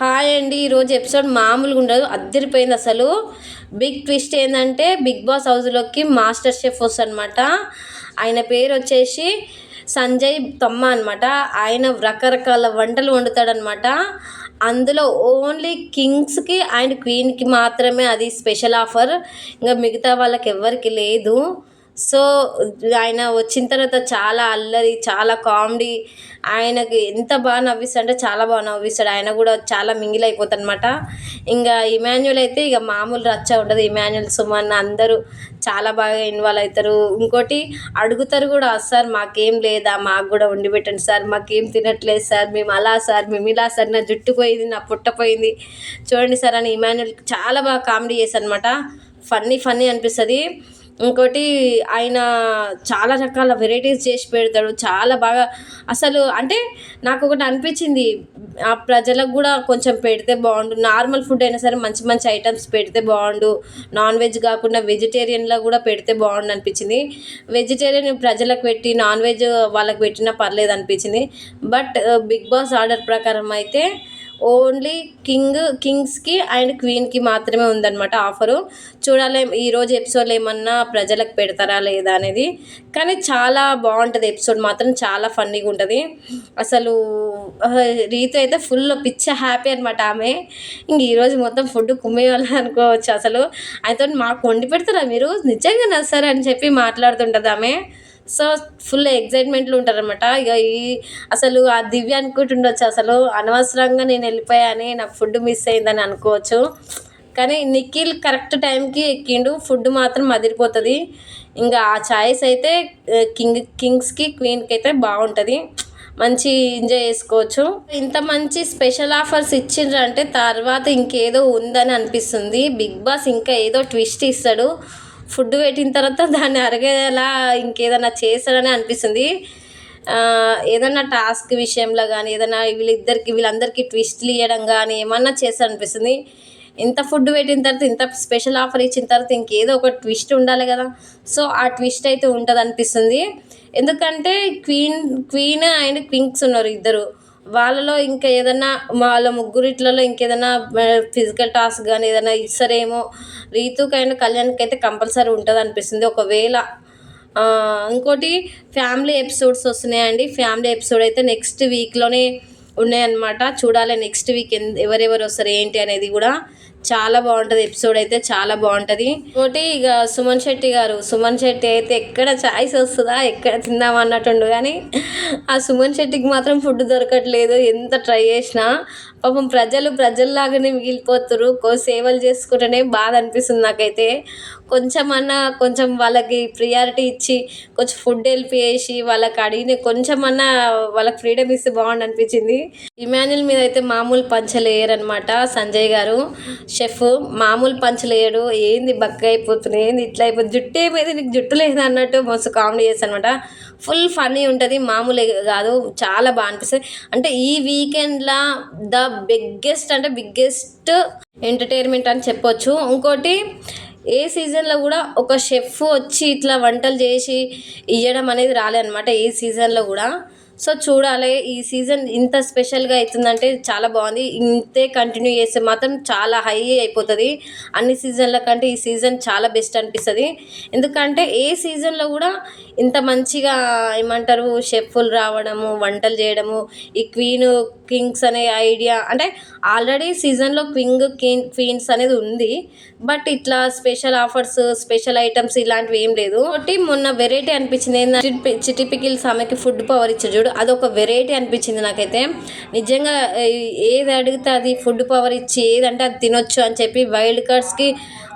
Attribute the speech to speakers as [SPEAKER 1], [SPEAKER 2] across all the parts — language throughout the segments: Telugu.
[SPEAKER 1] హాయ్ అండి ఈరోజు ఎపిసోడ్ మామూలుగా ఉండదు అద్దరిపోయింది అసలు. బిగ్ ట్విస్ట్ ఏంటంటే బిగ్ బాస్ హౌస్లోకి మాస్టర్ షెఫ్ వస్తారనమాట ఆయన పేరు వచ్చేసి సంజయ్ తమ్మ అనమాట ఆయన రకరకాల వంటలు వండుతాడనమాట అందులో ఓన్లీ కింగ్స్కి అండ్ క్వీన్కి మాత్రమే అది స్పెషల్ ఆఫర్. ఇంకా మిగతా వాళ్ళకి ఎవరికి లేదు. సో ఆయన వచ్చిన తర్వాత చాలా అల్లరి చాలా కామెడీ. ఆయనకి ఎంత బాగా నవ్విస్తాడు అంటే చాలా బాగా నవ్విస్తాడు. ఆయన కూడా చాలా మింగిల్ అయిపోతాడు అనమాట ఇంకా ఇమాన్యుల్ అయితే ఇక మామూలు రచ్చ ఉండదు. ఇమాన్యుల్ సుమన్ అందరూ చాలా బాగా ఇన్వాల్వ్ అవుతారు ఇంకోటి అడుగుతారు కూడా సార్ మాకేం లేదా? మాకు కూడా వండి పెట్టండి సార్. మాకేం తినట్లేదు సార్. మేము అలా సార్ మేము ఇలా సార్. నా జుట్టు పోయింది నా పుట్ట పోయింది. చూడండి సార్ అని ఇమాన్యుల్ చాలా బాగా కామెడీ చేశారు అనమాట ఫన్నీ ఫన్నీ అనిపిస్తుంది. ఇంకోటి ఆయన చాలా రకాల వెరైటీస్ చేసి పెడతాడు చాలా బాగా అసలు అంటే నాకు ఒకటి అనిపించింది. ఆ ప్రజలకు కూడా కొంచెం పెడితే బాగుండు నార్మల్ ఫుడ్ అయినా సరే మంచి మంచి ఐటమ్స్ పెడితే బాగుండు నాన్ వెజ్ కాకుండా వెజిటేరియన్లో కూడా పెడితే బాగుండు అనిపించింది. వెజిటేరియన్ ప్రజలకు పెట్టి నాన్ వెజ్ వాళ్ళకి పెట్టినా పర్లేదు అనిపించింది. బట్ బిగ్ బాస్ ఆర్డర్ ప్రకారం అయితే ఓన్లీ కింగ్ కింగ్స్కి అండ్ క్వీన్కి మాత్రమే ఉందన్నమాట ఆఫరు. చూడాలి ఈరోజు ఎపిసోడ్లు ఏమన్నా ప్రజలకు పెడతారా లేదా అనేది. కానీ చాలా బాగుంటుంది ఎపిసోడ్ మాత్రం చాలా ఫన్నీగా ఉంటుంది. అసలు రీతు అయితే ఫుల్ పిచ్చ హ్యాపీ అనమాట ఆమె. ఇంక ఈరోజు మొత్తం ఫుడ్ కుమ్మేయాలి అనుకోవచ్చు అసలు. ఆయనతో మాకు వండి పెడతారా మీరు? నిజంగా నచ్చారు చెప్పి మాట్లాడుతుంటుంది ఆమె. సో ఫుల్ ఎగ్జైట్మెంట్లో ఉంటారనమాట ఇక ఈ అసలు ఆ దివ్య అనుకుంటుండొచ్చు అసలు అనవసరంగా నేను వెళ్ళిపోయాని నాకు ఫుడ్ మిస్ అయిందని అనుకోవచ్చు. కానీ నిఖిల్ కరెక్ట్ టైంకి ఎక్కిండు. ఫుడ్ మాత్రం అదిరిపోతుంది. ఇంకా ఆ ఛాయిస్ అయితే కింగ్ కింగ్స్కి క్వీన్కి అయితే బాగుంటుంది. మంచి ఎంజాయ్ చేసుకోవచ్చు. ఇంత మంచి స్పెషల్ ఆఫర్స్ ఇచ్చిండ్రు అంటే తర్వాత ఇంకేదో ఉందని అనిపిస్తుంది. బిగ్ బాస్ ఇంకా ఏదో ట్విస్ట్ ఇస్తాడు. ఫుడ్ పెట్టిన తర్వాత దాన్ని అరగేలా ఇంకేదైనా చేస్తాడని అనిపిస్తుంది. ఏదన్నా టాస్క్ విషయంలో కానీ ఏదైనా వీళ్ళిద్దరికి వీళ్ళందరికీ ట్విస్ట్లు ఇవ్వడం కానీ ఏమన్నా చేస్తాడు అనిపిస్తుంది. ఇంత ఫుడ్ పెట్టిన తర్వాత ఇంత స్పెషల్ ఆఫర్ ఇచ్చిన తర్వాత ఇంకేదో ఒక ట్విస్ట్ ఉండాలి కదా. సో ఆ ట్విస్ట్ అయితే ఉంటుంది అనిపిస్తుంది ఎందుకంటే క్వీన్ క్వీన్ అండ్ క్వింక్స్ ఉన్నారు ఇద్దరు. వాళ్ళలో ఇంకా ఏదన్నా వాళ్ళ ముగ్గురిట్లలో ఇంకేదైనా ఫిజికల్ టాస్క్ కానీ ఏదైనా ఇస్తారేమో. రీతుకి అండ్ కళ్యాణ్కి అయితే కంపల్సరీ ఉంటుంది అనిపిస్తుంది ఒకవేళ ఇంకోటి ఫ్యామిలీ ఎపిసోడ్స్ వస్తున్నాయండి. ఫ్యామిలీ ఎపిసోడ్ అయితే నెక్స్ట్ వీక్లోనే ఉన్నాయన్నమాట. చూడాలి నెక్స్ట్ వీక్ ఎవరెవరు వస్తారు ఏంటి అనేది కూడా. చాలా బాగుంటుంది. ఎపిసోడ్ అయితే చాలా బాగుంటుంది. ఒకటి ఇక సుమన్ శెట్టి గారు సుమన్ శెట్టి అయితే ఎక్కడ ఛాయిస్ వస్తుందా? ఎక్కడ తిందాం అన్నట్టుండు కానీ ఆ సుమన్ శెట్టికి మాత్రం ఫుడ్ దొరకట్లేదు. ఎంత ట్రై చేసినా పాపం ప్రజలు ప్రజల్లాగానే మిగిలిపోతున్నారు కో సేవలు చేసుకుంటేనే బాధ అనిపిస్తుంది నాకైతే. కొంచెం అన్న కొంచెం వాళ్ళకి ప్రియారిటీ ఇచ్చి కొంచెం ఫుడ్ హెల్ప్ చేసి వాళ్ళకి అడిగిన కొంచెం అన్న వాళ్ళకి ఫ్రీడమ్ ఇస్తే బాగుండి అనిపించింది. ఇమాన్యుల్ మీద అయితే మామూలు పంచలేయరనమాట సంజయ్ గారు. షెఫ్ మామూలు పంచలేయడు ఏంది బక్క అయిపోతుంది ఏంది ఇట్లా అయిపోతుంది? జుట్టు ఏమైంది నీకు జుట్టు లేదు అన్నట్టు మస్తు కామెడీ చేస్తాను అనమాట ఫుల్ ఫన్నీ ఉంటుంది. మామూలు కాదు చాలా బాగా అనిపిస్తుంది. అంటే ఈ వీకెండ్లో ద బిగ్గెస్ట్ అంటే బిగ్గెస్ట్ ఎంటర్టైన్మెంట్ అని చెప్పొచ్చు. ఇంకోటి ఏ సీజన్లో కూడా ఒక షెఫ్ వచ్చి ఇట్లా వంటలు చేసి ఇవ్వడం అనేది రాలేదనమాట ఏ సీజన్లో కూడా. సో చూడాలి ఈ సీజన్ ఇంత స్పెషల్గా అవుతుందంటే చాలా బాగుంది. ఇంతే కంటిన్యూ చేస్తే మాత్రం చాలా హై అయిపోతుంది. అన్ని సీజన్ల కంటే ఈ సీజన్ చాలా బెస్ట్ అనిపిస్తుంది. ఎందుకంటే ఏ సీజన్లో కూడా ఇంత మంచిగా ఏమంటారు షెఫ్లు రావడము వంటలు చేయడము ఈ క్వీన్ కింగ్స్ అనే ఐడియా అంటే ఆల్రెడీ సీజన్లో క్వింగ్ క్వీన్ క్వీన్స్ అనేది ఉంది. బట్ ఇట్లా స్పెషల్ ఆఫర్స్ స్పెషల్ ఐటమ్స్ ఇలాంటివి ఏం లేదు. ఒకటి మొన్న వెరైటీ అనిపించింది ఏంటంటే చిటిపికిల్స్ ఆమెకి ఫుడ్ పవర్ ఇచ్చారు. చూడు అదొక వెరైటీ అనిపించింది నాకైతే. నిజంగా ఏది అడిగితే అది ఫుడ్ పవర్ ఇచ్చి ఏదంటే అది తినొచ్చు అని చెప్పి వైల్డ్ కార్డ్స్కి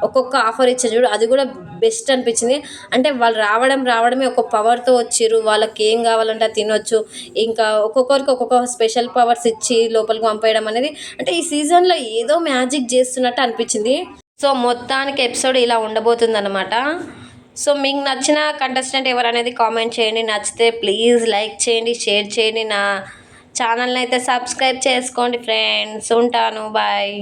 [SPEAKER 1] ఒక్కొక్క ఆఫర్ ఇచ్చే చూడు అది కూడా బెస్ట్ అనిపించింది. అంటే వాళ్ళు రావడం రావడమే ఒక పవర్తో వచ్చిర్రు వాళ్ళకి ఏం కావాలంటే అది తినొచ్చు. ఇంకా ఒక్కొక్కరికి ఒక్కొక్క స్పెషల్ పవర్స్ ఇచ్చి లోపలికి పంపేయడం అనేది అంటే ఈ సీజన్లో ఏదో మ్యాజిక్ చేస్తున్నట్టు అనిపించింది. సో మొత్తానికి ఎపిసోడ్ ఇలా ఉండబోతుంది అనమాట సో మీకు నచ్చిన కంటెస్టెంట్ ఎవరనేది కామెంట్ చేయండి. నచ్చితే ప్లీజ్ లైక్ చేయండి షేర్ చేయండి. నా ఛానల్ని అయితే సబ్స్క్రైబ్ చేసుకోండి ఫ్రెండ్స్ ఉంటాను. బాయ్